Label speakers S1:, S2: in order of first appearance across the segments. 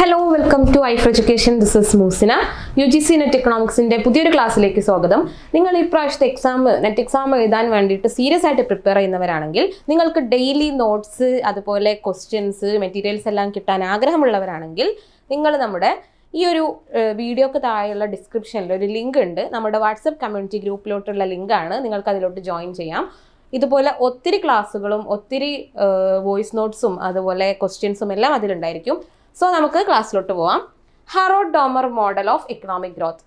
S1: Hello welcome to Aif education this is Moosina U G C NET എക്കണോമിക്സിന്റെ പുതിയൊരു ക്ലാസ്സിലേക്ക് സ്വാഗതം. നിങ്ങൾ ഈ പ്രാവശ്യത്തെ എക്സാം നെറ്റ് എക്സാം എഴുതാൻ വേണ്ടിയിട്ട് സീരിയസ് ആയിട്ട് പ്രിപ്പയർ ചെയ്യുന്നവരാണെങ്കിൽ നിങ്ങൾക്ക് ഡെയിലി നോട്ട്സ് അതുപോലെ ക്വസ്റ്റ്യൻസ് മെറ്റീരിയൽസ് എല്ലാം കിട്ടാൻ ആഗ്രഹമുള്ളവരാണെങ്കിൽ നിങ്ങൾ നമ്മുടെ ഈ ഒരു വീഡിയോക്ക് താഴെയുള്ള ഡിസ്ക്രിപ്ഷനിൽ ഒരു ലിങ്ക് ഉണ്ട്. നമ്മുടെ വാട്സപ്പ് കമ്മ്യൂണിറ്റി ഗ്രൂപ്പിലോട്ടുള്ള ലിങ്കാണ് നിങ്ങൾക്ക് അതിലോട്ട് ജോയിൻ ചെയ്യാം. ഇതുപോലെ ഒത്തിരി ക്ലാസ്സുകളും ഒത്തിരി വോയിസ് നോട്ട്സും അതുപോലെ ക്വസ്റ്റ്യൻസും എല്ലാം അതിലുണ്ടായിരിക്കും. സോ നമുക്ക് ക്ലാസ്സിലോട്ട് പോവാം. Harrod Domar model of economic growth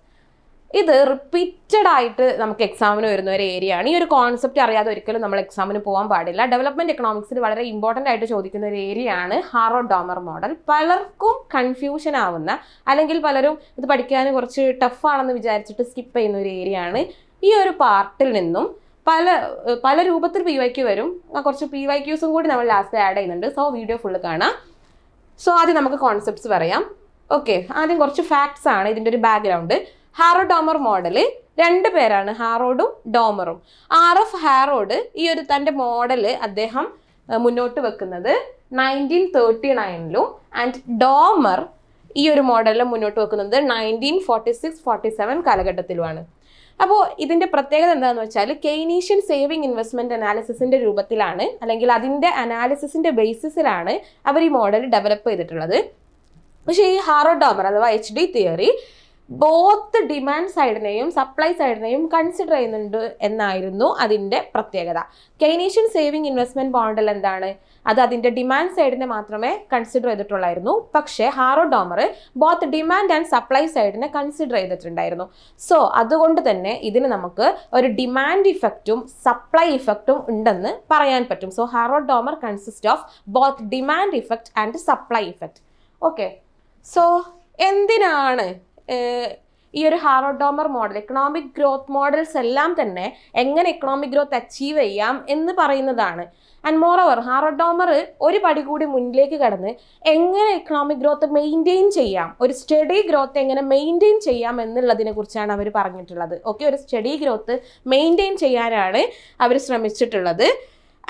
S1: ഇത് റിപ്പീറ്റഡ് ആയിട്ട് നമുക്ക് എക്സാമിന് വരുന്ന ഒരു ഏരിയ ആണ്. ഈ ഒരു കോൺസെപ്റ്റ് അറിയാതെ ഒരിക്കലും നമ്മൾ എക്സാമിന് പോകാൻ പാടില്ല. ഡെവലപ്മെന്റ് എക്കണോമിക്സിൽ വളരെ ഇമ്പോർട്ടന്റ് ആയിട്ട് ചോദിക്കുന്ന ഒരു ഏരിയ ആണ് ഹാറോ ഡോമർ മോഡൽ പലർക്കും കൺഫ്യൂഷൻ ആവുന്ന അല്ലെങ്കിൽ പലരും ഇത് പഠിക്കാൻ കുറച്ച് ടഫാണെന്ന് വിചാരിച്ചിട്ട് സ്കിപ്പ് ചെയ്യുന്ന ഒരു ഏരിയ ആണ്. ഈ ഒരു പാർട്ടിൽ നിന്നും പല പല രൂപത്തിൽ പി വൈ ക്യു വരും. കുറച്ച് പി വൈ ക്യൂസും കൂടി നമ്മൾ ലാസ്റ്റ് ആഡ് ചെയ്യുന്നുണ്ട്. സോ വീഡിയോ ഫുള്ള് കാണാം. സോ ആദ്യം നമുക്ക് കോൺസെപ്റ്റ്സ് പറയാം. ഓക്കെ ആദ്യം കുറച്ച് ഫാക്ട്സ് ആണ് ഇതിന്റെ ഒരു ബാക്ക്ഗ്രൗണ്ട് ഹാറോ ഡോമർ മോഡൽ രണ്ട് പേരാണ് ഹാറോഡും ഡോമറും ആർ എഫ് ഹാറോഡ് ഈ ഒരു തന്റെ മോഡൽ അദ്ദേഹം മുന്നോട്ട് വെക്കുന്നത് നയന്റീൻ തേർട്ടി നയനിലും ആൻഡ് ഡോമർ ഈ ഒരു മോഡലിൽ മുന്നോട്ട് വെക്കുന്നത് nineteen forty six forty seven കാലഘട്ടത്തിലുമാണ്. അപ്പോൾ ഇതിന്റെ പ്രത്യേകത എന്താണെന്ന് വെച്ചാൽ കെയ്നീഷ്യൻ സേവിങ് ഇൻവെസ്റ്റ്മെന്റ് അനാലിസിസിന്റെ രൂപത്തിലാണ് അല്ലെങ്കിൽ അതിന്റെ അനാലിസിസിന്റെ ബേസിസിലാണ് അവർ ഈ മോഡൽ ഡെവലപ്പ് ചെയ്തിട്ടുള്ളത്. പക്ഷേ ഈ ഹാറോ ഡോമർ അഥവാ H D theory both demand സൈഡിനെയും supply സൈഡിനെയും കൺസിഡർ ചെയ്യുന്നുണ്ട് എന്നായിരുന്നു അതിന്റെ പ്രത്യേകത. കെയ്നീഷ്യൻ സേവിങ് ഇൻവെസ്റ്റ്മെന്റ് ബോണ്ടിൽ എന്താണ്? അത് അതിന്റെ ഡിമാൻഡ് സൈഡിനെ മാത്രമേ കൺസിഡർ ചെയ്തിട്ടുള്ളായിരുന്നു. പക്ഷേ Harrod Domar both demand and supply സൈഡിനെ consider ചെയ്തിട്ടുണ്ടായിരുന്നു. സോ അതുകൊണ്ട് തന്നെ ഇതിന് നമുക്ക് ഒരു ഡിമാൻഡ് ഇഫക്റ്റും സപ്ലൈ ഇഫക്റ്റും ഉണ്ടെന്ന് പറയാൻ പറ്റും. So Harrod Domar consist of both demand effect and supply effect. Okay. So എന്തിനാണ് ഈ ഒരു Harrod Domar model economic growth models എല്ലാം തന്നെ എങ്ങനെ എക്കണോമിക് ഗ്രോത്ത് അച്ചീവ് ചെയ്യാം എന്ന് പറയുന്നതാണ്. ആൻഡ് മോർ ഓവർ ഹാറോഡോമർ ഒരു പടി കൂടി മുന്നിലേക്ക് കടന്ന് എങ്ങനെ എക്കണോമിക് ഗ്രോത്ത് മെയിന്റെയിൻ ചെയ്യാം ഒരു സ്റ്റഡി ഗ്രോത്ത് എങ്ങനെ മെയിന്റെയിൻ ചെയ്യാം എന്നുള്ളതിനെ കുറിച്ചാണ് അവർ പറഞ്ഞിട്ടുള്ളത്. ഓക്കെ ഒരു സ്റ്റഡി ഗ്രോത്ത് മെയിന്റെയിൻ ചെയ്യാനാണ് അവർ ശ്രമിച്ചിട്ടുള്ളത്.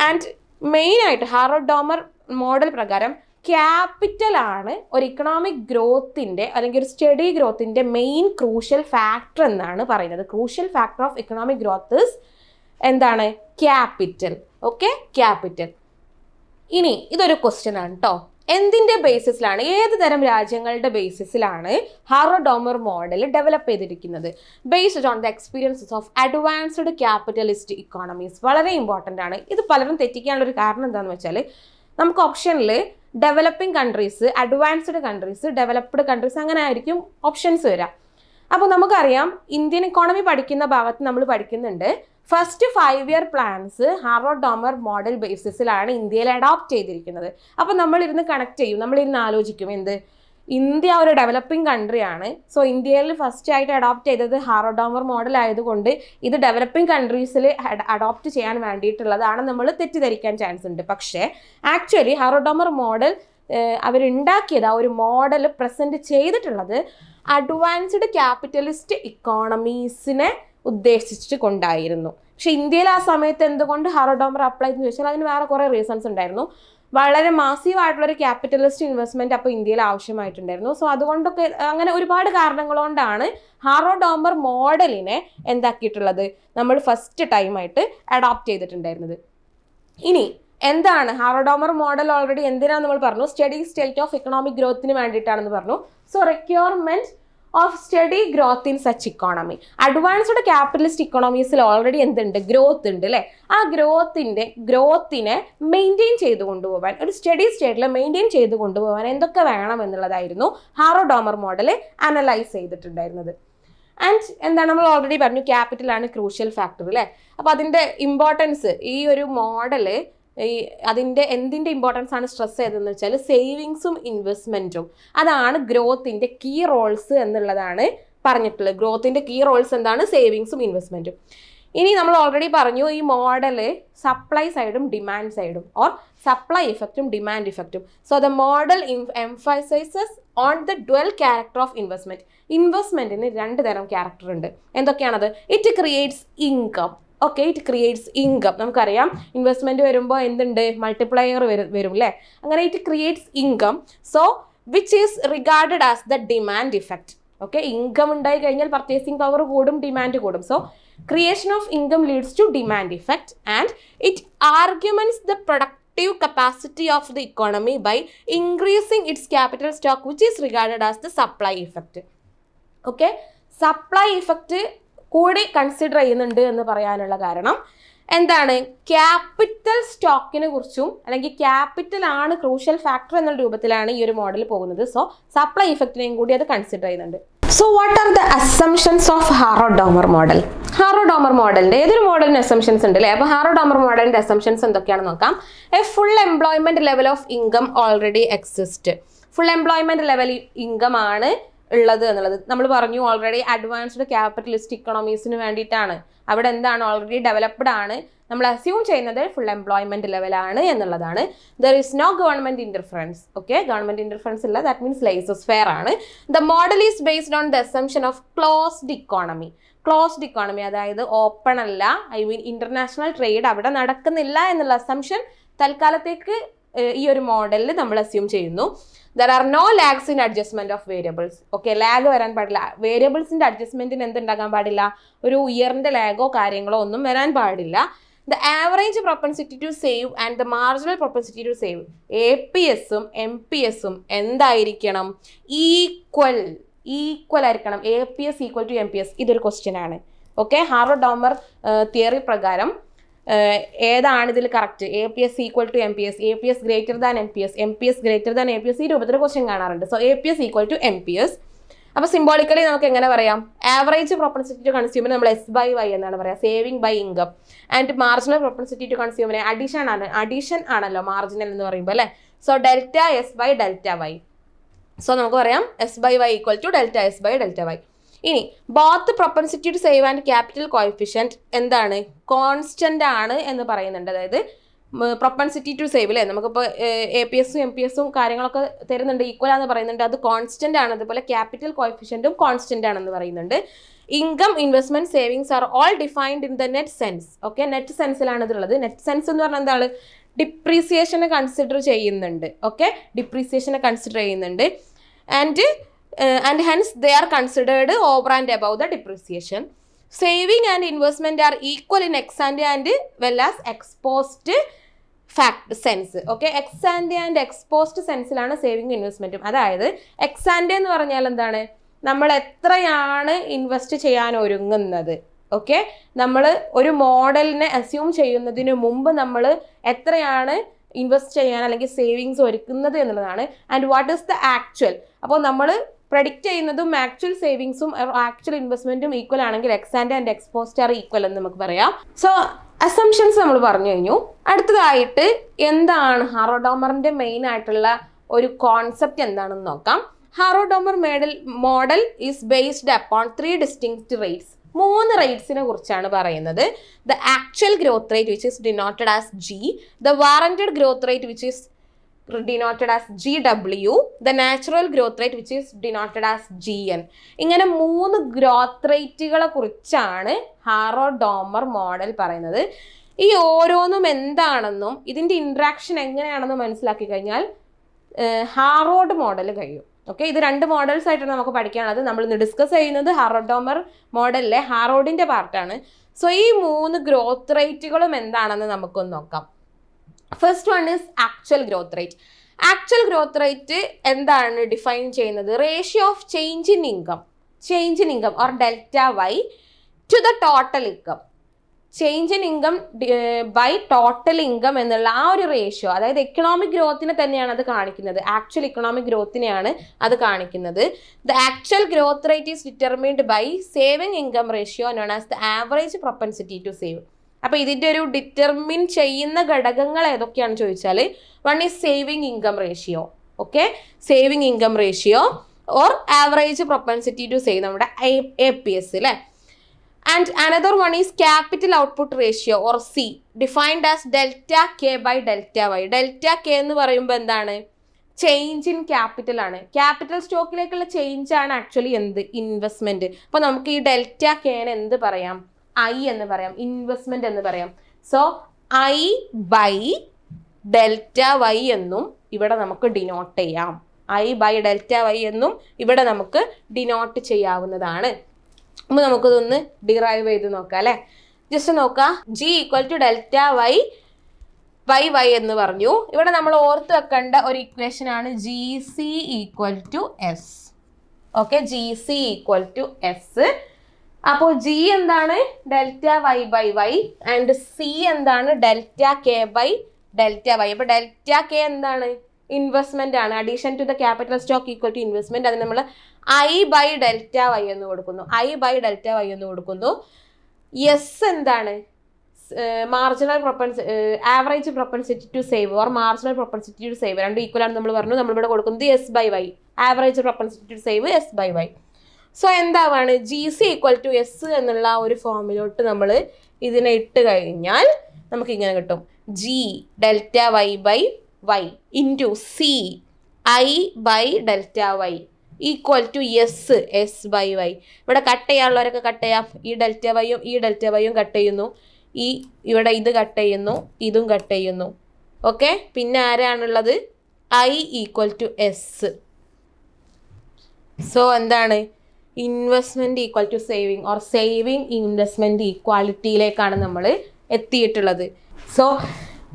S1: ആൻഡ് മെയിനായിട്ട് ഹാറോഡോമർ മോഡൽ പ്രകാരം ക്യാപിറ്റൽ ആണ് ഒരു ഇക്കണോമിക് ഗ്രോത്തിന്റെ അല്ലെങ്കിൽ ഒരു സ്റ്റഡി ഗ്രോത്തിന്റെ മെയിൻ ക്രൂഷ്യൽ ഫാക്ടർ എന്നാണ് പറയുന്നത്. Crucial factor of economic growth എന്താണ്? ക്യാപിറ്റൽ ഓക്കെ ക്യാപിറ്റൽ ഇനി ഇതൊരു ക്വസ്റ്റ്യൻ ആണ് കേട്ടോ എന്തിന്റെ ബേസിസിലാണ് ഏത് തരം രാജ്യങ്ങളുടെ ബേസിസിലാണ് ഹാറോഡോമർ മോഡൽ ഡെവലപ്പ് ചെയ്തിരിക്കുന്നത്? Based on the experiences of advanced capitalist economies വളരെ ഇമ്പോർട്ടന്റ് ആണ്. ഇത് പലരും തെറ്റിക്കാനുള്ള ഒരു കാരണം എന്താണെന്ന് വെച്ചാൽ നമുക്ക് ഓപ്ഷനിൽ developing countries advanced countries developed countries അങ്ങനെ ആയിരിക്കും ഓപ്ഷൻസ് വരിക അപ്പോൾ നമുക്കറിയാം ഇന്ത്യൻ ഇക്കോണമി പഠിക്കുന്ന ഭാഗത്ത് നമ്മൾ പഠിക്കുന്നുണ്ട്. First five year plans Harrod Domar model ബേസിസിലാണ് ഇന്ത്യയിൽ അഡോപ്റ്റ് ചെയ്തിരിക്കുന്നത്. അപ്പോൾ നമ്മളിരുന്ന് കണക്ട് ചെയ്യും നമ്മളിരുന്ന് ആലോചിക്കും എന്ത്? ഇന്ത്യ ഒരു ഡെവലപ്പിംഗ് കൺട്രി ആണ്. സോ ഇന്ത്യയിൽ ഫസ്റ്റ് ആയിട്ട് അഡോപ്റ്റ് ചെയ്തത് ഹാറോഡോമർ മോഡൽ ആയതുകൊണ്ട് ഇത് ഡെവലപ്പിംഗ് കൺട്രീസിൽ അഡോപ്റ്റ് ചെയ്യാൻ വേണ്ടിയിട്ടുള്ളതാണ് നമ്മൾ തെറ്റിദ്ധരിക്കാൻ ചാൻസ് ഉണ്ട്. പക്ഷേ ആക്ച്വലി ഹാറോഡോമർ മോഡൽ അവരുണ്ടാക്കിയത് ആ ഒരു മോഡൽ പ്രസന്റ് ചെയ്തിട്ടുള്ളത് അഡ്വാൻസ്ഡ് ക്യാപിറ്റലിസ്റ്റ് ഇക്കോണമീസിനെ ഉദ്ദേശിച്ചിട്ട് കൊണ്ടായിരുന്നു. പക്ഷെ ഇന്ത്യയിൽ ആ സമയത്ത് എന്തുകൊണ്ട് ഹാറോഡോമർ അപ്ലൈ എന്ന് ചോദിച്ചാൽ അതിന് വേറെ കുറേ റീസൺസ് ഉണ്ടായിരുന്നു. വളരെ മാസീവ് ആയിട്ടുള്ള ഒരു ക്യാപിറ്റലിസ്റ്റ് ഇൻവെസ്റ്റ്മെന്റ് അപ്പോൾ ഇന്ത്യയിൽ ആവശ്യമായിട്ടുണ്ടായിരുന്നു. സോ അതുകൊണ്ടൊക്കെ അങ്ങനെ ഒരുപാട് കാരണങ്ങൾ കൊണ്ടാണ് ഹാറോഡോമർ മോഡലിനെ എന്താക്കിയിട്ടുള്ളത്. നമ്മൾ ഫസ്റ്റ് ടൈമായിട്ട് അഡോപ്റ്റ് ചെയ്തിട്ടുണ്ടായിരുന്നത്. ഇനി എന്താണ് ഹാറോഡോമർ മോഡൽ ഓൾറെഡി എന്തിനാന്ന് നമ്മൾ പറഞ്ഞു? സ്റ്റഡി സ്റ്റേറ്റ് ഓഫ് ഇക്കണോമിക് ഗ്രോത്തിന് വേണ്ടിയിട്ടാണെന്ന് പറഞ്ഞു. So requirement of steady growth in such economy advanced capitalist ഇക്കോണമീസിൽ already എന്തുണ്ട്? ഗ്രോത്ത് ഉണ്ട് അല്ലേ ആ ഗ്രോത്തിന്റെ ഗ്രോത്തിനെ മെയിന്റെയിൻ ചെയ്ത് കൊണ്ടുപോകാൻ ഒരു സ്റ്റഡി സ്റ്റേറ്റിൽ മെയിന്റെയിൻ ചെയ്ത് കൊണ്ടുപോകാൻ എന്തൊക്കെ വേണം എന്നുള്ളതായിരുന്നു ഹാറോഡോമർ മോഡൽ അനലൈസ് ചെയ്തിട്ടുണ്ടായിരുന്നത്. ആൻഡ് എന്താണ്? നമ്മൾ ഓൾറെഡി പറഞ്ഞു ക്യാപിറ്റലാണ് ക്രൂഷ്യൽ ഫാക്ടർ അല്ലേ അപ്പോൾ അതിന്റെ ഇമ്പോർട്ടൻസ് ഈ ഒരു മോഡൽ ഈ അതിന്റെ എന്തിന്റെ ഇമ്പോർട്ടൻസ് ആണ് സ്ട്രെസ് ചെയ്തതെന്ന് വെച്ചാൽ സേവിങ്സും ഇൻവെസ്റ്റ്മെന്റും അതാണ് ഗ്രോത്തിന്റെ കീ റോൾസ് എന്നുള്ളതാണ് പറഞ്ഞിട്ടുള്ളത്. ഗ്രോത്തിന്റെ കീ റോൾസ് എന്താണ്? സേവിങ്സും ഇൻവെസ്റ്റ്മെന്റും ഇനി നമ്മൾ ഓൾറെഡി പറഞ്ഞു ഈ മോഡൽ സപ്ലൈ സൈഡും ഡിമാൻഡ് സൈഡും ഓർ സപ്ലൈ ഇഫക്റ്റും demand ഇഫക്റ്റും so the model emphasises on the dual character of investment ഇൻവെസ്റ്റ്മെന്റിന് രണ്ട് തരം ക്യാരക്ടർ ഉണ്ട്. എന്തൊക്കെയാണത്? It creates income okay it creates income നമുക്കറിയാം ഇൻവെസ്റ്റ്മെന്റ് വരുമ്പോൾ എന്തുണ്ട്? മൾട്ടിപ്ലയർ വരും വരും അല്ലേ അങ്ങനെ it creates income so which is regarded as the demand effect okay income ഉണ്ടായി കഴിഞ്ഞാൽ പർച്ചേസിംഗ് പവർ കൂടും ഡിമാൻഡ് കൂടും. So creation of income leads to demand effect and it arguments the productive capacity of the economy by increasing its capital stock which is regarded as the supply effect okay supply effect കൂടി consider ചെയ്യുന്നുണ്ട് എന്ന് പറയാനുള്ള കാരണം എന്താണ്? Capital സ്റ്റോക്കിനെ കുറിച്ചും അല്ലെങ്കിൽ capital ആണ് crucial factor എന്നുള്ള രൂപത്തിലാണ് ഈ ഒരു മോഡൽ പോകുന്നത്. സോ സപ്ലൈ ഇഫക്റ്റിനെയും കൂടി അത് കൺസിഡർ ചെയ്യുന്നുണ്ട്. So what are the assumptions of Harrod Domar model Harrod Domar മോഡലിന്റെ ഏതൊരു മോഡലിന് അസംഷൻസ് ഉണ്ട് അല്ലേ? അപ്പോൾ ഹാറോ ഡോമർ മോഡലിന്റെ അസംഷൻസ് എന്തൊക്കെയാണെന്ന് നോക്കാം. A full employment level of income already exist full employment level income ആണ് ഉള്ളത് എന്നുള്ളത്. നമ്മൾ പറഞ്ഞു ഓൾറെഡി അഡ്വാൻസ്ഡ് ക്യാപിറ്റലിസ്റ്റ് ഇക്കണോമീസിന് വേണ്ടിയിട്ടാണ്. അവിടെ എന്താണ് ഓൾറെഡി ഡെവലപ്ഡ് ആണ്. നമ്മൾ അസ്യൂം ചെയ്യുന്നത് ഫുൾ എംപ്ലോയ്മെന്റ് ലെവലാണ് എന്നുള്ളതാണ്. There is no government interference okay government interference ഇല്ല. ദാറ്റ് മീൻസ് ലൈസസ് ഫെയർ ആണ്. The model is based on the assumption of closed economy closed economy അതായത് ഓപ്പൺ അല്ല ഐ മീൻ ഇന്റർനാഷണൽ ട്രേഡ് അവിടെ നടക്കുന്നില്ല എന്നുള്ള assumption തൽക്കാലത്തേക്ക് ഈ ഒരു മോഡലിൽ നമ്മൾ അസ്യൂം ചെയ്യുന്നു. There are no lags in adjustment of variables okay lag വരാൻ പാടില്ല. വേരിയബിൾസിന്റെ അഡ്ജസ്റ്റ്മെന്റിന് എന്തുണ്ടാകാൻ പാടില്ല? ഒരു ഇയറിന്റെ ലാഗോ കാര്യങ്ങളോ ഒന്നും വരാൻ പാടില്ല. The average propensity to save and the marginal propensity to save A P എസും എം പി എസും എന്തായിരിക്കണം? ഈക്വൽ ഈക്വൽ ആയിരിക്കണം. A P S equal to M P S ഇതൊരു ക്വസ്റ്റ്യൻ ആണ്. ഓക്കെ ഹാർവർഡ് ഡോമർ തിയറി പ്രകാരം ഏതാണ് ഇതിൽ correct A P S equal to M P S A P S greater than M P S M P S greater than A P S ഈ രൂപത്തിൽ question കാണാറുണ്ട്. So A P S equal to M P S അപ്പോൾ symbolically നമുക്ക് എങ്ങനെ പറയാം? Average propensity to consumer നമ്മൾ S by Y എന്നാണ് പറയുക saving by income and marginal propensity to കൺസ്യൂമറെ addition ആണ്. അഡീഷൻ ആണല്ലോ മാർജിനൽ എന്ന് പറയുമ്പോൾ അല്ലേ? So delta S by delta Y so നമുക്ക് പറയാം S by Y equal to delta S by delta Y ഇനി both propensity to save and capital coefficient എന്താണ്? Constant ആണ് എന്ന് പറയുന്നുണ്ട്. അതായത് പ്രൊപ്പൻസിറ്റി ടു സേവ് അല്ലേ നമുക്കിപ്പോൾ എ പി എസും എം പി എസും കാര്യങ്ങളൊക്കെ തരുന്നുണ്ട്. ഈക്വൽ ആണെന്ന് പറയുന്നുണ്ട്. അത് കോൺസ്റ്റന്റ് ആണ്. അതുപോലെ ക്യാപിറ്റൽ കോയിഫിഷ്യന്റും കോൺസ്റ്റന്റ് ആണെന്ന് പറയുന്നുണ്ട്. Income investment savings are all defined in the net sense okay net സെൻസിലാണ് ഇതുള്ളത് നെറ്റ് സെൻസ് എന്ന് പറഞ്ഞാൽ എന്താണ്? ഡിപ്രീസിയേഷനെ കൺസിഡർ ചെയ്യുന്നുണ്ട്. ഓക്കെ ഡിപ്രീസിയേഷനെ കൺസിഡർ ചെയ്യുന്നുണ്ട്. And and hence they are considered over and above the depreciation saving and investment are equal in ex ante and well as ex post fact sense okay ex ante and ex post സെൻസിലാണ് saving ഇൻവെസ്റ്റ്മെന്റും അതായത് ex ante എന്ന് പറഞ്ഞാൽ എന്താണ്? നമ്മൾ എത്രയാണ് invest ചെയ്യാൻ ഒരുങ്ങുന്നത്? Okay നമ്മൾ ഒരു മോഡലിനെ അസ്യൂം ചെയ്യുന്നതിന് മുമ്പ് നമ്മൾ എത്രയാണ് ഇൻവെസ്റ്റ് ചെയ്യാൻ അല്ലെങ്കിൽ സേവിങ്സ് ഒരുക്കുന്നത് എന്നുള്ളതാണ്. And what is the actual അപ്പോൾ നമ്മൾ പ്രഡിക്റ്റ് ചെയ്യുന്നതും ആക്ച്വൽ സേവിങ്സും ആക്ച്വൽ ഇൻവെസ്റ്റ്മെന്റും ഈക്വൽ ആണെങ്കിൽ എക്സാൻഡ് ആൻഡ് എക്സ്പോസ്റ്റർ ഈക്വൽ എന്ന് നമുക്ക് പറയാം. സോ അസംഷൻസ് നമ്മൾ പറഞ്ഞു കഴിഞ്ഞു. അടുത്തതായിട്ട് എന്താണ് ഹാറോഡോമറിന്റെ മെയിൻ ആയിട്ടുള്ള ഒരു കോൺസെപ്റ്റ് എന്താണെന്ന് നോക്കാം. Harrod Domar model model is based upon three distinct rates മൂന്ന് റേറ്റ്സിനെ കുറിച്ചാണ് പറയുന്നത്. The actual growth rate which is denoted as G the warranted growth rate which is denoted as G W the natural growth rate which is denoted as G N ഇങ്ങനെ മൂന്ന് growth റേറ്റുകളെ കുറിച്ചാണ് ഹാറോ Domar model പറയുന്നത്. ഈ ഓരോന്നും എന്താണെന്നും ഇതിന്റെ interaction എങ്ങനെയാണെന്നും മനസ്സിലാക്കി കഴിഞ്ഞാൽ ഹാറോഡ് മോഡൽ കഴിയും. ഓക്കെ ഇത് രണ്ട് മോഡൽസ് ആയിട്ടാണ് നമുക്ക് പഠിക്കാനുള്ളത്. നമ്മൾ ഇന്ന് ഡിസ്കസ് ചെയ്യുന്നത് ഹാറോഡോമർ മോഡലിലെ ഹാറോഡിന്റെ പാർട്ടാണ് സോ ഈ മൂന്ന് ഗ്രോത്ത് റേറ്റുകളും എന്താണെന്ന് നമുക്കൊന്ന് നോക്കാം. First one is actual growth rate actual growth rate എന്താണ് ഡിഫൈൻ ചെയ്യുന്നത്? Ratio of change in income change in income or delta Y to the total income change in income by total income എന്നുള്ള ആ ഒരു ratio അതായത് economic ഗ്രോത്തിനെ തന്നെയാണ് അത് കാണിക്കുന്നത്. Actual economic ഗ്രോത്തിനെയാണ് അത് കാണിക്കുന്നത്. The actual growth rate is determined by saving income ratio known as the average propensity to save അപ്പോൾ ഇതിന്റെ ഒരു ഡിറ്റർമിൻ ചെയ്യുന്ന ഘടകങ്ങൾ ഏതൊക്കെയാണെന്ന് ചോദിച്ചാൽ one is saving income ratio okay saving income ratio or average propensity to save നമ്മുടെ A P S അല്ലേ and another one is capital output ratio or C defined as delta K by delta Y delta K എന്ന് പറയുമ്പോൾ എന്താണ്? Change in capital ആണ്. Capital സ്റ്റോക്കിലേക്കുള്ള change ആണ് actually എന്ത്? Investment അപ്പോൾ നമുക്ക് ഈ ഡെൽറ്റ കെന് എന്ത് പറയാം? ഐ എന്ന് പറയാം ഇൻവെസ്റ്റ്മെന്റ് എന്ന് പറയാം. So I by delta Y എന്നും ഇവിടെ നമുക്ക് ഡിനോട്ട് ചെയ്യാം. ഐ ബൈ ഡെൽറ്റ വൈ എന്നും ഇവിടെ നമുക്ക് ഡിനോട്ട് ചെയ്യാവുന്നതാണ്. അപ്പോൾ നമുക്കിതൊന്ന് ഡിറൈവ് ചെയ്ത് നോക്കാം അല്ലേ? ജസ്റ്റ് നോക്കാം. G equal to delta Y Y Y എന്ന് പറഞ്ഞു. ഇവിടെ നമ്മൾ ഓർത്ത് വെക്കേണ്ട ഒരു ഇക്വേഷൻ ആണ് G C equal to S okay G C equal to S അപ്പോൾ ജി എന്താണ്? Delta Y by Y and C എന്താണ്? Delta K by delta Y അപ്പോൾ ഡെൽറ്റ കെ എന്താണ്? ഇൻവെസ്റ്റ്മെന്റ് ആണ്. Addition to the capital stock equal to investment അതിന് നമ്മൾ I by delta Y എന്ന് കൊടുക്കുന്നു. ഐ ബൈ ഡെൽറ്റ വൈ എന്ന് കൊടുക്കുന്നു. എസ് എന്താണ്? Marginal propensity average propensity to save or marginal propensity to save രണ്ടും ഈക്വൽ ആണ് നമ്മൾ പറഞ്ഞു. നമ്മളിവിടെ കൊടുക്കുന്നത് S by Y average propensity to save S by Y so എന്താവാണ് G C equal to S എന്നുള്ള ഒരു ഫോമിലോട്ട് നമ്മൾ ഇതിനെ ഇട്ട് കഴിഞ്ഞാൽ നമുക്ക് ഇങ്ങനെ കിട്ടും. G delta Y by Y into C I by delta Y equal to S S by Y ഇവിടെ കട്ട് ചെയ്യാനുള്ളവരൊക്കെ കട്ട് ചെയ്യാം. ഈ ഡെൽറ്റ വൈയും ഈ ഡെൽറ്റ വൈയും കട്ട് ചെയ്യുന്നു. ഈ ഇവിടെ ഇത് കട്ട് ചെയ്യുന്നു ഇതും കട്ട് ചെയ്യുന്നു. ഓക്കെ പിന്നെ ആരാണുള്ളത്? I equal to S so എന്താണ്? Investment equal to saving or saving investment ഈക്വാലിറ്റിയിലേക്കാണ് നമ്മൾ എത്തിയിട്ടുള്ളത്. സോ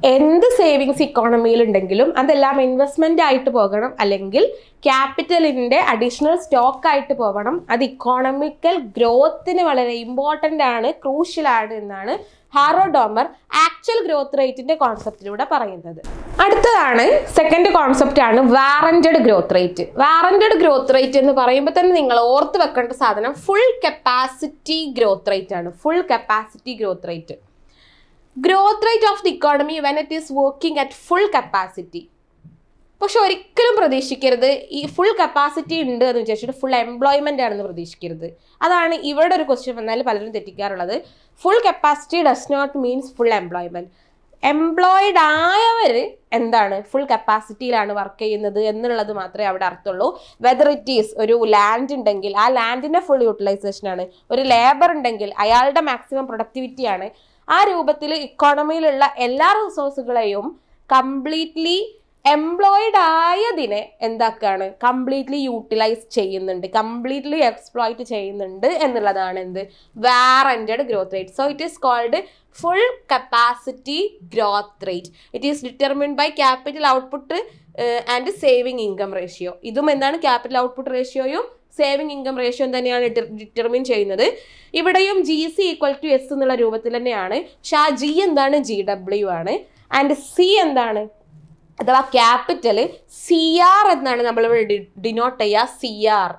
S1: എന്ത് സേവിങ്സ് ഇക്കോണമിയിൽ ഉണ്ടെങ്കിലും അതെല്ലാം ഇൻവെസ്റ്റ്മെന്റ് ആയിട്ട് പോകണം. അല്ലെങ്കിൽ ക്യാപിറ്റലിന്റെ അഡീഷണൽ സ്റ്റോക്ക് ആയിട്ട് പോകണം അത് ഇക്കോണമിക്കൽ ഗ്രോത്തിന് വളരെ ഇമ്പോർട്ടന്റ് ആണ് ക്രൂഷ്യൽ ആണ് എന്നാണ് ഹാറോ ഡോമർ ആക്ച്വൽ ഗ്രോത്ത് റേറ്റിന്റെ കോൺസെപ്റ്റിലൂടെ പറയുന്നത്. അടുത്തതാണ് സെക്കൻഡ് കോൺസെപ്റ്റ് ആണ് warranted growth rate warranted growth rate എന്ന് പറയുമ്പോൾ തന്നെ നിങ്ങൾ ഓർത്ത് വെക്കേണ്ട സാധനം ഫുൾ കപ്പാസിറ്റി ഗ്രോത്ത് റേറ്റ് ആണ്. Full capacity growth rate growth rate of the economy when it is working at full capacity പക്ഷെ ഒരിക്കലും പ്രതീക്ഷിക്കരുത്. ഈ ഫുൾ കപ്പാസിറ്റി ഉണ്ട് എന്ന് വിചാരിച്ചിട്ട് ഫുൾ എംപ്ലോയ്മെന്റ് ആണെന്ന് പ്രതീക്ഷിക്കരുത്. അതാണ് ഇവിടെ ഒരു ക്വസ്റ്റ്യൻ വന്നാൽ പലരും തെറ്റിക്കാറുള്ളത്. Full capacity does not means full employment employed ആയവർ എന്താണ് ഫുൾ കപ്പാസിറ്റിയിലാണ് വർക്ക് ചെയ്യുന്നത് എന്നുള്ളത് മാത്രമേ അവിടെ അർത്ഥമുള്ളൂ. വെദർ ഇറ്റ് ഈസ് ഒരു ലാൻഡ് ഉണ്ടെങ്കിൽ ആ ലാൻഡിന്റെ ഫുൾ യൂട്ടിലൈസേഷൻ ആണ്. ഒരു ലേബർ ഉണ്ടെങ്കിൽ അയാളുടെ മാക്സിമം പ്രൊഡക്ടിവിറ്റി ആണ്. ആ രൂപത്തിൽ ഇക്കോണമിയിലുള്ള എല്ലാ റിസോഴ്സുകളെയും കംപ്ലീറ്റ്ലി എംപ്ലോയിഡ് ആയതിനെ എന്താക്കാണ്? കംപ്ലീറ്റ്ലി യൂട്ടിലൈസ് ചെയ്യുന്നുണ്ട്. കംപ്ലീറ്റ്ലി എക്സ്പ്ലോയിറ്റ് ചെയ്യുന്നുണ്ട് എന്നുള്ളതാണ് എന്ത്? Warranted growth rate so it is called full capacity growth rate it is determined by capital output and saving income ratio ഇതും എന്താണ് ക്യാപിറ്റൽ ഔട്ട്പുട്ട് റേഷ്യോയും സേവിങ് ഇൻകം റേഷ്യോ തന്നെയാണ് ഡിറ്റർമിൻ ചെയ്യുന്നത്. ഇവിടെയും G C equal to S എന്നുള്ള രൂപത്തിൽ തന്നെയാണ്. പക്ഷെ ആ ജി എന്താണ്? ജി ഡബ്ല്യു ആണ്. ആൻഡ് സി എന്താണ്? അഥവാ ക്യാപിറ്റൽ സി ആർ എന്നാണ് നമ്മളിവിടെ ഡിനോട്ട് ചെയ്യുക. C R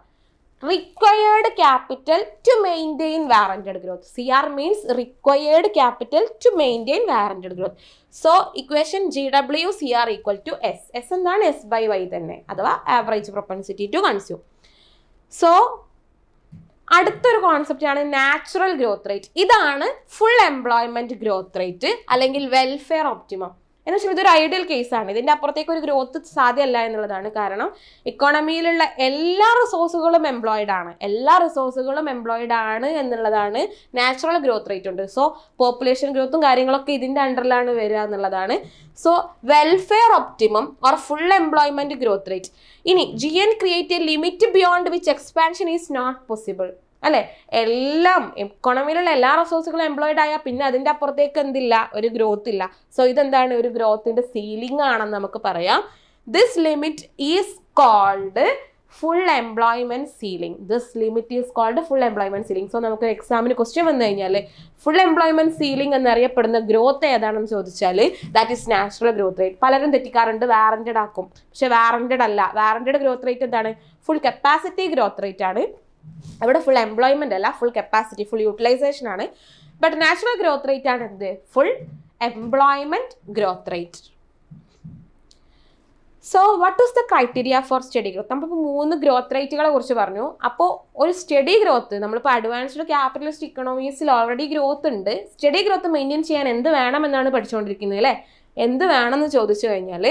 S1: required capital to maintain warranted growth C R means required capital to maintain warranted growth so equation G W C R equal to S S എന്താണ്? S by Y തന്നെ. അഥവാ average propensity to consume so അടുത്തൊരു concept ആണ് natural growth rate ഇതാണ് full employment growth rate അല്ലെങ്കിൽ welfare optimum എന്ന് വെച്ചാൽ ഇതൊരു ഐഡിയൽ കേസാണ് ഇതിന്റെ അപ്പുറത്തേക്ക് ഒരു ഗ്രോത്ത് സാധ്യമല്ല എന്നുള്ളതാണ് കാരണം. ഇക്കോണമിയിലുള്ള എല്ലാ റിസോഴ്സുകളും എംപ്ലോയിഡ് ആണ്. എല്ലാ റിസോഴ്സുകളും എംപ്ലോയിഡ് ആണ് എന്നുള്ളതാണ് നാച്ചുറൽ ഗ്രോത്ത് റേറ്റ് ഉണ്ട്. സോ പോപ്പുലേഷൻ ഗ്രോത്തും കാര്യങ്ങളൊക്കെ ഇതിന്റെ അണ്ടറിലാണ് വരിക എന്നുള്ളതാണ്. So welfare optimum or full employment growth rate ഇനി G N create a limit beyond which expansion is not possible അല്ലെ? എല്ലാം എക്കോണമിയിലുള്ള എല്ലാ റിസോഴ്സുകളും എംപ്ലോയിഡ് ആയാൽ പിന്നെ അതിന്റെ അപ്പുറത്തേക്ക് എന്തില്ല? ഒരു ഗ്രോത്ത് ഇല്ല. സോ ഇതെന്താണ്? ഒരു ഗ്രോത്തിന്റെ സീലിംഗ് ആണെന്ന് നമുക്ക് പറയാം. This limit is called full employment ceiling this limit is called full employment ceiling so നമുക്ക് എക്സാമിന് ക്വസ്റ്റ്യൻ വന്നു കഴിഞ്ഞാൽ ഫുൾ എംപ്ലോയ്മെന്റ് സീലിംഗ് എന്നറിയപ്പെടുന്ന ഗ്രോത്ത് ഏതാണെന്ന് ചോദിച്ചാൽ that is natural growth rate പലരും തെറ്റിക്കാറുണ്ട് വാറന്റഡ് ആക്കും. പക്ഷേ വാറന്റഡ് അല്ല. വാറന്റഡ് ഗ്രോത്ത് റേറ്റ് എന്താണ്? ഫുൾ കപ്പാസിറ്റി ഗ്രോത്ത് റേറ്റ് ആണ്. അവിടെ ഫുൾ എംപ്ലോയ്മെന്റ് അല്ല ഫുൾ കപ്പാസിറ്റി ഫുൾ യൂട്ടിലൈസേഷൻ ആണ്. ബട്ട് നാച്ചുറൽ ഗ്രോത്ത് റേറ്റ് ആണ് എന്ത്? Full employment growth rate so what is the criteria for steady growth നമ്മളിപ്പോൾ മൂന്ന് ഗ്രോത്ത് റേറ്റുകളെ കുറിച്ച് പറഞ്ഞു. അപ്പോൾ ഒരു സ്റ്റഡി ഗ്രോത്ത് നമ്മളിപ്പോൾ അഡ്വാൻസ്ഡ് ക്യാപിറ്റലിസ്റ്റ് ഇക്കണോമീസിൽ ഓൾറെഡി ഗ്രോത്ത് ഉണ്ട്. സ്റ്റഡി ഗ്രോത്ത് മെയിന്റെയിൻ ചെയ്യാൻ എന്ത് വേണമെന്നാണ് പഠിച്ചുകൊണ്ടിരിക്കുന്നത് അല്ലേ? എന്ത് വേണമെന്ന് ചോദിച്ചു കഴിഞ്ഞാൽ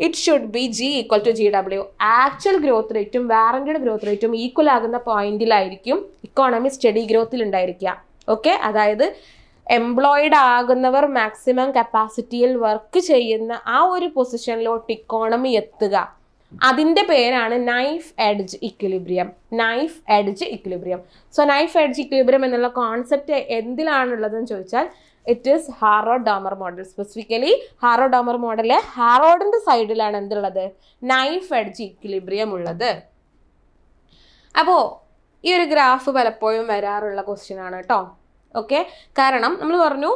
S1: it should be G equal to G W actual growth റേറ്റും വാറണ്ടഡ് ഗ്രോത്ത് റേറ്റും ഈക്വൽ ആകുന്ന പോയിന്റിലായിരിക്കും ഇക്കോണമി സ്റ്റഡി ഗ്രോത്തിൽ ഉണ്ടായിരിക്കുക. ഓക്കെ അതായത് എംപ്ലോയിഡ് ആകുന്നവർ മാക്സിമം കപ്പാസിറ്റിയിൽ വർക്ക് ചെയ്യുന്ന ആ ഒരു പൊസിഷനിലോട്ട് ഇക്കോണമി എത്തുക. അതിന്റെ പേരാണ് knife edge equilibrium knife edge equilibrium so knife edge equilibrium എന്നുള്ള കോൺസെപ്റ്റ് എന്തിലാണുള്ളതെന്ന് ചോദിച്ചാൽ it is Harrod Domar model specifically Harrod Domar മോഡലിലെ ഹാറോഡിന്റെ സൈഡിലാണ് എന്തുള്ളത്? നൈഫ് എഡ്ജ് ഇക്വിലിബ്രിയം ഉള്ളത്. അപ്പോൾ ഈ ഒരു ഗ്രാഫ് പലപ്പോഴും വരാറുള്ള ക്വസ്റ്റ്യൻ ആണ് കേട്ടോ ഓക്കെ കാരണം നമ്മൾ പറഞ്ഞു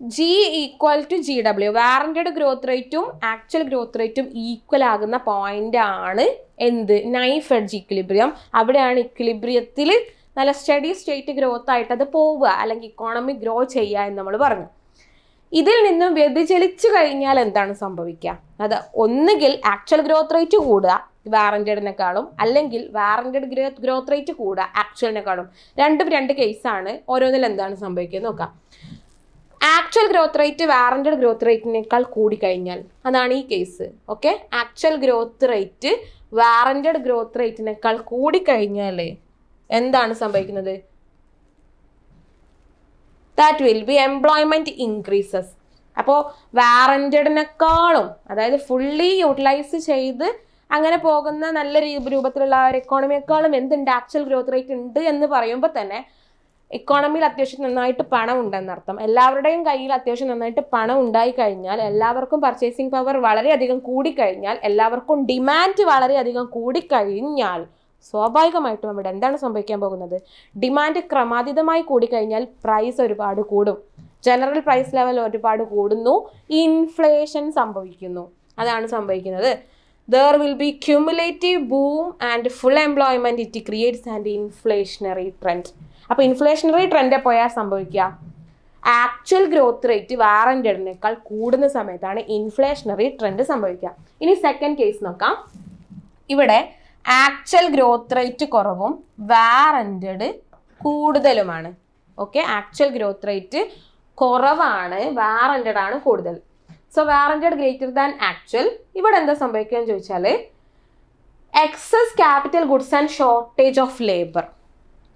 S1: G equal to G W warranted growth റേറ്റും ആക്ച്വൽ ഗ്രോത്ത് റേറ്റും ഈക്വൽ ആകുന്ന പോയിന്റ് ആണ് എന്ത്? നൈഫ് എഡ്ജ് ഇക്വിലിബ്രിയം അവിടെയാണ് ഇക്വിലിബ്രിയത്തിൽ നല്ല സ്റ്റഡി സ്റ്റേറ്റ് ഗ്രോത്ത് ആയിട്ട് അത് പോവുക അല്ലെങ്കിൽ ഇക്കോണമി ഗ്രോ ചെയ്യുക എന്ന് നമ്മൾ പറഞ്ഞു. ഇതിൽ നിന്നും വ്യതിചലിച്ചു കഴിഞ്ഞാൽ എന്താണ് സംഭവിക്കുക? അത് ഒന്നുകിൽ ആക്ച്വൽ ഗ്രോത്ത് റേറ്റ് കൂടുക വാറന്റഡിനെക്കാളും അല്ലെങ്കിൽ വാറന്റഡ് ഗ്രോത്ത് ഗ്രോത്ത് റേറ്റ് കൂടുക ആക്ച്വലിനെക്കാളും രണ്ടും രണ്ട് കേസാണ് ഓരോന്നിൽ എന്താണ് സംഭവിക്കുക നോക്കാം. Actual growth rate warranted growth റേറ്റിനേക്കാൾ കൂടിക്കഴിഞ്ഞാൽ അതാണ് ഈ case okay actual growth rate warranted growth റേറ്റിനേക്കാൾ കൂടിക്കഴിഞ്ഞാൽ എന്താണ് സംഭവിക്കുന്നത്? That will be employment increases അപ്പോൾ വാറന്റഡിനേക്കാളും അതായത് ഫുള്ളി യൂട്ടിലൈസ് ചെയ്ത് അങ്ങനെ പോകുന്ന നല്ല രൂപത്തിലുള്ള ഒരു എക്കോണമിയേക്കാളും എന്തുണ്ട്? ആക്ച്വൽ ഗ്രോത്ത് റേറ്റ് ഉണ്ട് എന്ന് പറയുമ്പോൾ തന്നെ ഇക്കോണമിയിൽ അത്യാവശ്യം നന്നായിട്ട് പണം ഉണ്ടെന്നർത്ഥം എല്ലാവരുടെയും കയ്യിൽ അത്യാവശ്യം നന്നായിട്ട് പണം ഉണ്ടായി കഴിഞ്ഞാൽ എല്ലാവർക്കും പർച്ചേസിങ് പവർ വളരെയധികം കൂടിക്കഴിഞ്ഞാൽ എല്ലാവർക്കും ഡിമാൻഡ് വളരെയധികം കൂടിക്കഴിഞ്ഞാൽ സ്വാഭാവികമായിട്ടും അവിടെ എന്താണ് സംഭവിക്കാൻ പോകുന്നത്? ഡിമാൻഡ് ക്രമാതീതമായി കൂടിക്കഴിഞ്ഞാൽ പ്രൈസ് ഒരുപാട് കൂടും. ജനറൽ പ്രൈസ് ലെവൽ ഒരുപാട് കൂടുന്നു. ഇൻഫ്ലേഷൻ സംഭവിക്കുന്നു. അതാണ് സംഭവിക്കുന്നത്. There will be cumulative boom and full employment it creates and inflationary trend അപ്പോൾ ഇൻഫ്ലേഷണറി ട്രെൻഡ് എപ്പോഴാണ് സംഭവിക്കുക? ആക്ച്വൽ ഗ്രോത്ത് റേറ്റ് വാറന്റഡിനേക്കാൾ കൂടുന്ന സമയത്താണ് ഇൻഫ്ലേഷണറി ട്രെൻഡ് സംഭവിക്കുക. ഇനി സെക്കൻഡ് കേസ് നോക്കാം. ഇവിടെ ആക്ച്വൽ ഗ്രോത്ത് റേറ്റ് കുറവും വാറന്റഡ് കൂടുതലുമാണ്. ഓക്കെ ആക്ച്വൽ ഗ്രോത്ത് റേറ്റ് കുറവാണ് വാറന്റഡ് ആണ് കൂടുതൽ. So warranted greater than actual. ഇവിടെ എന്താ സംഭവിക്കുക എന്ന് ചോദിച്ചാൽ excess capital goods and shortage of labour.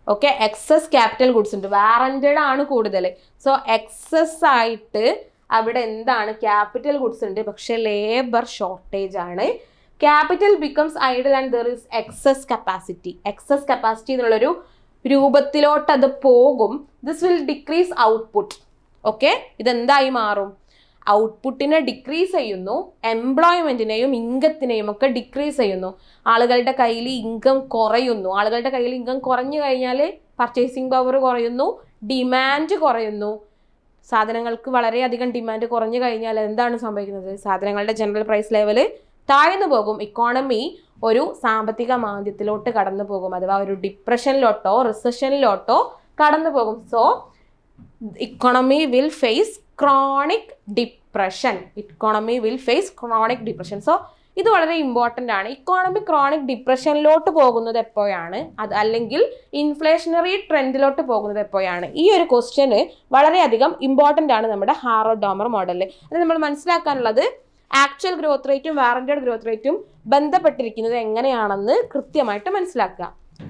S1: Okay excess capital goods ഉണ്ട് വാറന്റഡ് ആണ് കൂടുതൽ. സോ എക്സസ് ആയിട്ട് അവിടെ എന്താണ് ക്യാപിറ്റൽ ഗുഡ്സ് ഉണ്ട് പക്ഷേ ലേബർ ഷോർട്ടേജ് ആണ്. Capital becomes idle and there is excess capacity excess capacity എന്നുള്ളൊരു രൂപത്തിലോട്ട് അത് പോകും. This will decrease output okay ഇതെന്തായി മാറും? ഔട്ട്പുട്ടിനെ ഡിക്രീസ് ചെയ്യുന്നു. എംപ്ലോയ്മെന്റിനെയും ഇൻകത്തിനെയും ഒക്കെ ഡിക്രീസ് ചെയ്യുന്നു. ആളുകളുടെ കയ്യിൽ ഇൻകം കുറയുന്നു. ആളുകളുടെ കയ്യിൽ ഇൻകം കുറഞ്ഞു കഴിഞ്ഞാൽ പർച്ചേസിങ് പവർ കുറയുന്നു. ഡിമാൻഡ് കുറയുന്നു. സാധനങ്ങൾക്ക് വളരെയധികം ഡിമാൻഡ് കുറഞ്ഞു കഴിഞ്ഞാൽ എന്താണ് സംഭവിക്കുന്നത്? സാധനങ്ങളുടെ ജനറൽ പ്രൈസ് ലെവൽ താഴ്ന്നു പോകും. ഇക്കോണമി ഒരു സാമ്പത്തിക മാന്ദ്യത്തിലോട്ട് കടന്നു പോകും. അഥവാ ഒരു ഡിപ്രഷനിലോട്ടോ റിസഷനിലോട്ടോ കടന്നു പോകും. So economy will face chronic depression economy will face chronic depression so ഇത് വളരെ ഇമ്പോർട്ടന്റ് ആണ്. ഇക്കോണമി ക്രോണിക് ഡിപ്രഷനിലോട്ട് പോകുന്നത് എപ്പോഴാണ്? അത് അല്ലെങ്കിൽ ഇൻഫ്ലേഷണറി ട്രെൻഡിലോട്ട് പോകുന്നത് എപ്പോഴാണ്? ഈ ഒരു ക്വസ്റ്റ്യന് വളരെയധികം ഇമ്പോർട്ടന്റ് ആണ് നമ്മുടെ ഹാറോ ഡോമർ മോഡലിൽ അത് നമ്മൾ മനസ്സിലാക്കാനുള്ളത് ആക്ച്വൽ ഗ്രോത്ത് റേറ്റും വാറന്റഡ് ഗ്രോത്ത് റേറ്റും ബന്ധപ്പെട്ടിരിക്കുന്നത് എങ്ങനെയാണെന്ന് കൃത്യമായിട്ട് മനസ്സിലാക്കുക.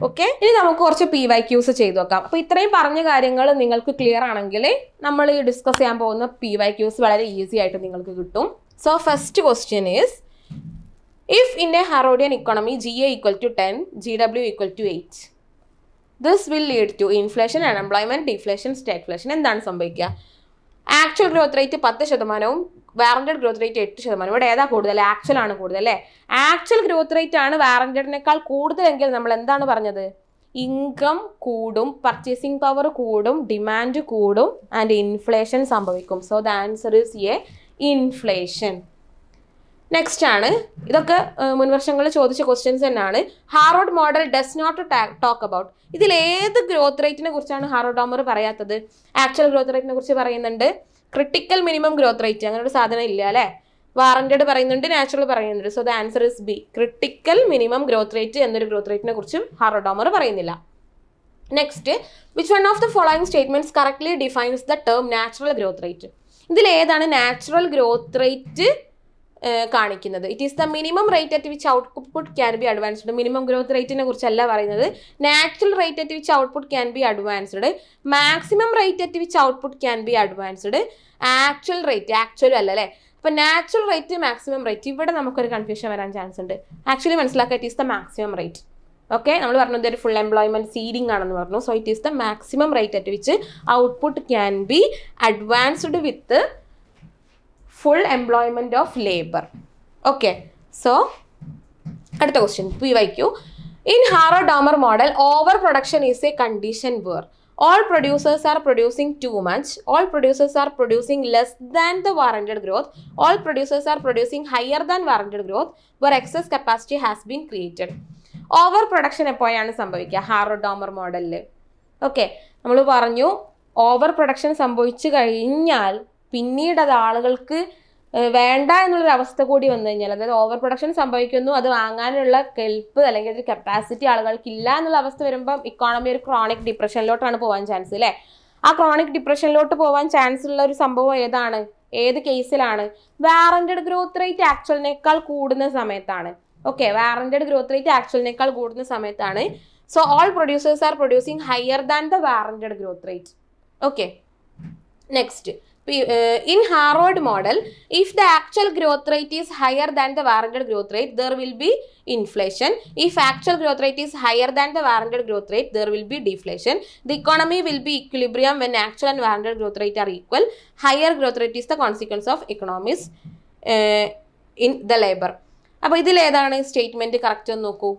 S1: ഓക്കെ ഇനി നമുക്ക് കുറച്ച് പി വൈ ക്യൂസ് ചെയ്തു നോക്കാം. അപ്പോൾ ഇത്രയും പറഞ്ഞ കാര്യങ്ങൾ നിങ്ങൾക്ക് ക്ലിയർ ആണെങ്കിൽ നമ്മൾ ഈ ഡിസ്കസ് ചെയ്യാൻ പോകുന്ന പി വൈ ക്യൂസ് വളരെ ഈസി ആയിട്ട് നിങ്ങൾക്ക് കിട്ടും. So first question is if in a Harrodian economy G A equal to ten G W equal to eight this will lead to inflation unemployment deflation stagflation എന്താണ് സംഭവിക്കുക? Actual growth rate പത്ത് ശതമാനവും warranted growth rate എട്ട് ശതമാനം ഇവിടെ ഏതാ കൂടുതൽ? Actual ആണ് കൂടുതൽ അല്ലേ? ആക്ച്വൽ ഗ്രോത്ത് റേറ്റ് ആണ് വാറന്റഡിനേക്കാൾ കൂടുതലെങ്കിൽ നമ്മൾ എന്താണ് പറഞ്ഞത്? ഇൻകം കൂടും പർച്ചേസിങ് പവർ കൂടും ഡിമാൻഡ് കൂടും ആൻഡ് ഇൻഫ്ലേഷൻ സംഭവിക്കും. So the answer is a inflation next ആണ്. ഇതൊക്കെ മുൻവർഷങ്ങളിൽ ചോദിച്ച ക്വസ്റ്റ്യൻസ് തന്നെയാണ്. Harrod model does not talk about ഇതിൽ ഏത് ഗ്രോത്ത് റേറ്റിനെ കുറിച്ചാണ് ഹാറോഡ് ഡോമർ പറയാത്തത്? ആക്ച്വൽ ഗ്രോത്ത് റേറ്റിനെ കുറിച്ച് പറയുന്നുണ്ട്. ക്രിട്ടിക്കൽ മിനിമം ഗ്രോത്ത് റേറ്റ് അങ്ങനെ ഒരു സാധനം ഇല്ല അല്ലേ? വാറന്റഡ് പറയുന്നുണ്ട് നാച്ചുറൽ പറയുന്നുണ്ട്. So the answer is B critical minimum growth rate എന്നൊരു ഗ്രോത്ത് റേറ്റിനെ കുറിച്ചും ഹാറോഡ് ഡോമർ പറയുന്നില്ല. Next which one of the following statements correctly defines the term natural growth rate ഇതിൽ ഏതാണ് നാച്ചുറൽ ഗ്രോത്ത് റേറ്റ് കാണിക്കുന്നത്. It is the minimum rate at which output can be advanced minimum growth റേറ്റിനെ കുറിച്ചല്ല പറയുന്നത്. Natural rate at which output can be advanced maximum rate at which output can be advanced actual rate actual അല്ല അല്ലേ? അപ്പം natural rate maximum rate ഇവിടെ നമുക്കൊരു confusion വരാൻ chance ഉണ്ട്. Actually മനസ്സിലാക്കുക it is the maximum rate okay നമ്മൾ പറഞ്ഞത് ഒരു ഫുൾ എംപ്ലോയ്മെന്റ് സീഡിംഗ് ആണെന്ന് പറഞ്ഞു. So it is the maximum rate at which output can be advanced with full employment of labour okay so അടുത്ത question P Y Q in Harrod Domar model over production is a condition where all producers are producing too much all producers are producing less than the warranted growth all producers are producing higher than warranted growth where excess capacity has been created over production എപ്പോഴാണ് സംഭവിക്കുക ഹാറോ Domar മോഡലിൽ okay നമ്മൾ പറഞ്ഞു over production സംഭവിച്ചു കഴിഞ്ഞാൽ പിന്നീട് അത് ആളുകൾക്ക് വേണ്ട എന്നുള്ളൊരു അവസ്ഥ കൂടി വന്നു കഴിഞ്ഞാൽ അതായത് ഓവർ പ്രൊഡക്ഷൻ സംഭവിക്കുന്നു അത് വാങ്ങാനുള്ള കെൽപ്പ് അല്ലെങ്കിൽ ഒരു കപ്പാസിറ്റി ആളുകൾക്ക് ഇല്ല എന്നുള്ള അവസ്ഥ വരുമ്പം ഇക്കോണമി ഒരു ക്രോണിക് ഡിപ്രഷനിലോട്ടാണ് പോകാൻ ചാൻസ് അല്ലേ ആ ക്രോണിക് ഡിപ്രഷനിലോട്ട് പോകാൻ ചാൻസ് ഉള്ള ഒരു സംഭവം ഏതാണ്? ഏത് കേസിലാണ് വാറന്റഡ് ഗ്രോത്ത് റേറ്റ് ആക്ച്വലിനേക്കാൾ കൂടുന്ന സമയത്താണ്. ഓക്കെ വാറന്റഡ് ഗ്രോത്ത് റേറ്റ് ആക്ച്വലിനേക്കാൾ കൂടുന്ന സമയത്താണ്. So all producers are producing higher than the warranted growth rate okay next in Harrod model if the actual growth rate is higher than the warranted growth rate there will be inflation if actual growth rate is higher than the warranted growth rate there will be deflation the economy will be equilibrium when actual and warranted growth rate are equal higher growth rate is the consequence of economies in the labour അപ്പൊ ഏതാണ് statement correct എന്ന് നോക്കൂ?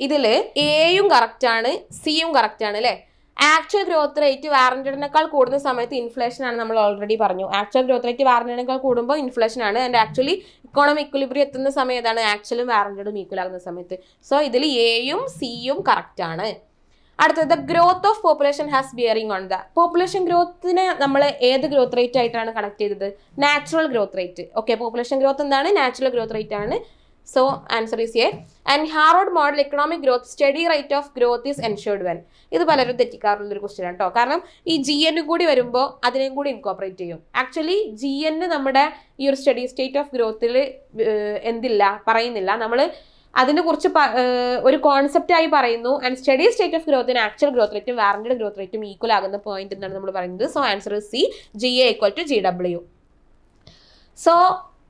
S1: ഇതിൽ എയും correct ആണ് സിയും correct ആണ് അല്ലേ ആക്ച്വൽ ഗ്രോത്ത് റേറ്റ് വാറന്റഡിനേക്കാൾ കൂടുന്ന സമയത്ത് ഇൻഫ്ലേഷൻ ആണ് നമ്മൾ ഓൾറെഡി പറഞ്ഞു. ആക്ച്വൽ ഗ്രോത്ത് റേറ്റ് വാറന്റഡിനേക്കാൾ കൂടുമ്പോൾ ഇൻഫ്ലേഷൻ ആണ്. ആൻഡ് ആക്ച്വലി ഇക്കോണമി ഇക്വലിബ്രി എത്തുന്ന സമയത്താണ് ആക്ച്വലും വാറന്റഡും ഈക്വൽ ആകുന്ന സമയത്ത്. സോ ഇതിൽ എയും സിയും കറക്റ്റ് ആണ്. അടുത്തത് growth of population has bearing on the population ഗ്രോത്തിനെ നമ്മൾ ഏത് ഗ്രോത്ത് റേറ്റ് ആയിട്ടാണ് കണക്ട് ചെയ്തത്? Natural growth rate okay population growth എന്താണ്? നാച്ചുറൽ ഗ്രോത്ത് റേറ്റ് ആണ്. So answer is A and Harrod model economic growth steady rate of growth is ensured when ഇത് പലരും തെറ്റിക്കാറുള്ള ഒരു question കേട്ടോ കാരണം ഈ ജി എൻ കൂടി വരുമ്പോൾ അതിനെയും കൂടി ഇൻകോപ്പറേറ്റ് ചെയ്യും. ആക്ച്വലി ജി എൻ നമ്മുടെ ഈ ഒരു സ്റ്റഡി സ്റ്റേറ്റ് ഓഫ് ഗ്രോത്തിൽ എന്തില്ല പറയുന്നില്ല. നമ്മൾ അതിനെ കുറിച്ച് ഒരു കോൺസെപ്റ്റായി പറയുന്നു. ആൻഡ് സ്റ്റഡി സ്റ്റേറ്റ് ഓഫ് ഗ്രോത്തിന് ആക്ച്വൽ ഗ്രോത്ത് റേറ്റും വാറന്റഡ് ഗ്രോത്ത് റേറ്റും ഈക്വൽ ആകുന്ന പോയിന്റ് എന്നാണ് നമ്മൾ പറയുന്നത്. So answer C G A equal to G W so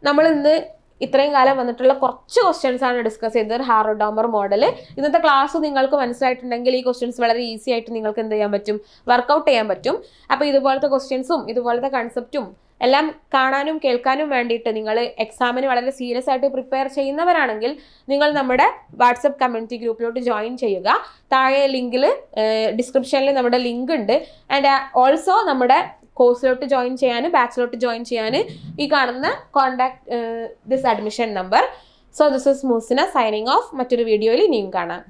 S1: നമ്മൾ ഇന്ന് ഇത്രയും കാലം വന്നിട്ടുള്ള കുറച്ച് ക്വസ്റ്റ്യൻസ് ആണ് ഡിസ്കസ് ചെയ്തത്. ഹാറോഡോമർ മോഡൽ ഇന്നത്തെ ക്ലാസ് നിങ്ങൾക്ക് മനസ്സിലായിട്ടുണ്ടെങ്കിൽ ഈ ക്വസ്റ്റ്യൻസ് വളരെ ഈസി ആയിട്ട് നിങ്ങൾക്ക് എന്ത് ചെയ്യാൻ പറ്റും? വർക്കൗട്ട് ചെയ്യാൻ പറ്റും. അപ്പോൾ ഇതുപോലത്തെ ക്വസ്റ്റ്യൻസും ഇതുപോലത്തെ കൺസെപ്റ്റും എല്ലാം കാണാനും കേൾക്കാനും വേണ്ടിയിട്ട് നിങ്ങൾ എക്സാമിന് വളരെ സീരിയസ് ആയിട്ട് പ്രിപ്പയർ ചെയ്യുന്നവരാണെങ്കിൽ നിങ്ങൾ നമ്മുടെ വാട്സപ്പ് കമ്മ്യൂണിറ്റി ഗ്രൂപ്പിലോട്ട് ജോയിൻ ചെയ്യുക. താഴെ ലിങ്കിൽ ഡിസ്ക്രിപ്ഷനിൽ നമ്മുടെ ലിങ്ക് ഉണ്ട്. ആൻഡ് ഓൾസോ നമ്മുടെ കോഴ്സിലോട്ട് ജോയിൻ ചെയ്യാൻ ബാച്ചിലോട്ട് ജോയിൻ ചെയ്യാൻ ഈ കാണുന്ന contact this admission number so this is Musina signing off മറ്റൊരു വീഡിയോയിൽ ഇനിയും കാണാം.